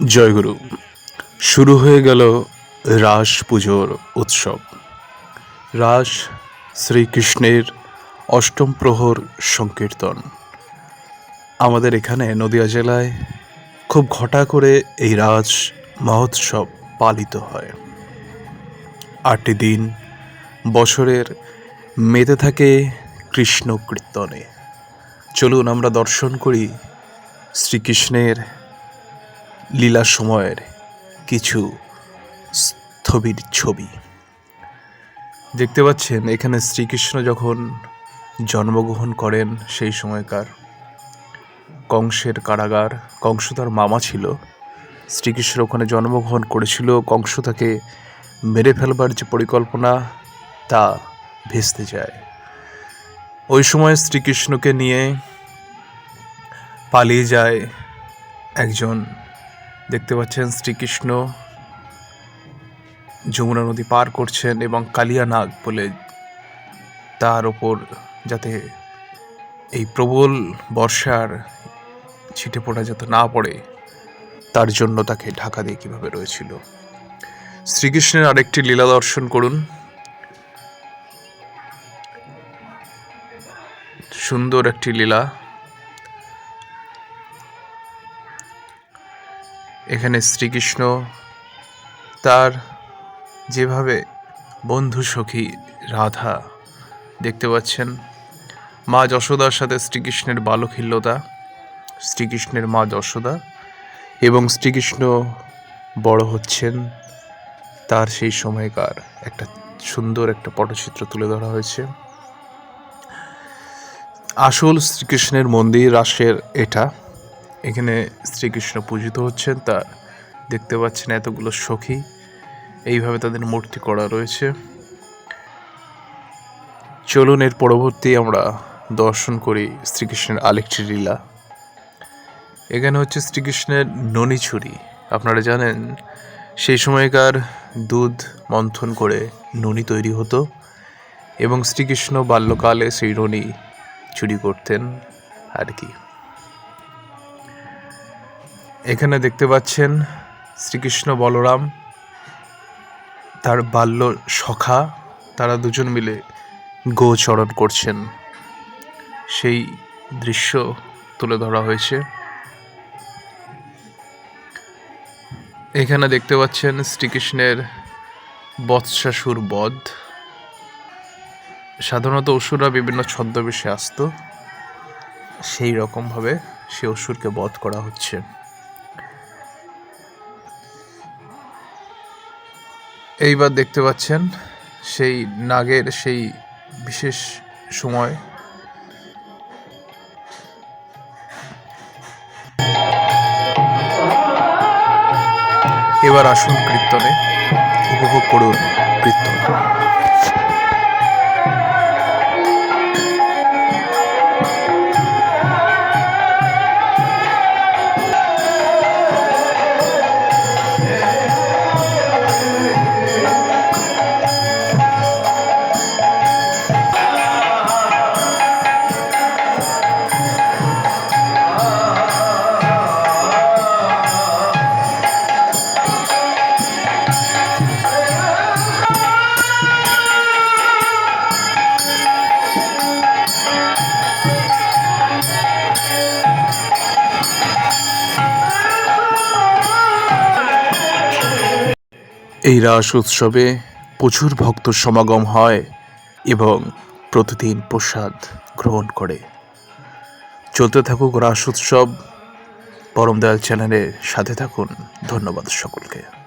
জয়গুরু। শুরু হয়ে গেল রাস পুজোর উৎসব। রাস শ্রীকৃষ্ণের অষ্টম প্রহর সংকীর্তন। আমাদের এখানে নদিয়া জেলায় খুব ঘটা করে এই রাজ মহোৎসব পালিত হয়। আটটি দিন বছরের মেতে থাকে কৃষ্ণ কীর্তনে চলুন আমরা দর্শন করি শ্রীকৃষ্ণের লীলা সময়ের কিছু স্থবির ছবি। দেখতে পাচ্ছেন, এখানে শ্রীকৃষ্ণ যখন জন্মগ্রহণ করেন, সেই সময়কার কংসের কারাগার, কংস তার মামা ছিল। শ্রীকৃষ্ণ ওখানে জন্মগ্রহণ করেছিল, কংস তাকে মেরে ফেলবার যে পরিকল্পনা, তা ভেস্তে যায়। ওই সময় শ্রীকৃষ্ণকে নিয়ে পালিয়ে যায় একজন দেখতে পাচ্ছেন শ্রীকৃষ্ণ যমুনা নদী পার করছেন এবং কালিয়া নাগ বলে তার ওপর যাতে এই প্রবল বর্ষার ছিটে পড়া যাতে না পড়ে, তার জন্য তাকে ঢাকা দিয়ে কীভাবে রয়েছিল। শ্রীকৃষ্ণের আরেকটি লীলা দর্শন করুন। সুন্দর একটি লীলা। শ্রীকৃষ্ণ তার যেভাবে বন্ধু সখী রাধা দেখতে পাচ্ছেন, মা যশোদার সাথে শ্রীকৃষ্ণের বালখিল্যতা শ্রীকৃষ্ণের মা যশোদা এবং শ্রীকৃষ্ণ বড় হচ্ছেন তার সেই সময়কার একটা সুন্দর একটা পটচিত্র তুলে ধরা হয়েছে। আসল শ্রীকৃষ্ণের মন্দির রাসের এটা। এখানে শ্রীকৃষ্ণ পূজিত হচ্ছেন, তা দেখতে পাচ্ছেন এতগুলো সখী। এইভাবে তাদের মূর্তি করা রয়েছে। চলুন, এর পরবর্তী আমরা দর্শন করি শ্রীকৃষ্ণের আলেকটি লীলা। এখানে হচ্ছে শ্রীকৃষ্ণের ননি ছুরি আপনারা জানেন, সেই সময়কার দুধ মন্থন করে ননি তৈরি হতো এবং শ্রীকৃষ্ণ বাল্যকালে সেই ননি চুরি করতেন আর কি। এখানে দেখতে পাচ্ছেন শ্রীকৃষ্ণ বলরাম, তার বাল্য সখা, তারা দুজন মিলে গোচরণ করছেন। সেই দৃশ্য তুলে ধরা হয়েছে। এখানে দেখতে পাচ্ছেন শ্রীকৃষ্ণের বৎসাসুর বধ। সাধারণত অসুররা বিভিন্ন ছদ্মবেশে আসতো। সেই রকমভাবে সে অসুরকে বধ করা হচ্ছে। এইবার দেখতে পাচ্ছেন সেই নাগের সেই বিশেষ সময়। এবার আসুন কীর্তনে উপভোগ করুন কীর্তন। এই রাস উৎসবে প্রচুর ভক্ত সমাগম হয় এবং প্রতিদিন প্রসাদ গ্রহণ করে। চলতে থাকুক রাস উৎসব, পরমদয়াল চ্যানেলের সাথে থাকুন। ধন্যবাদ সকলকে।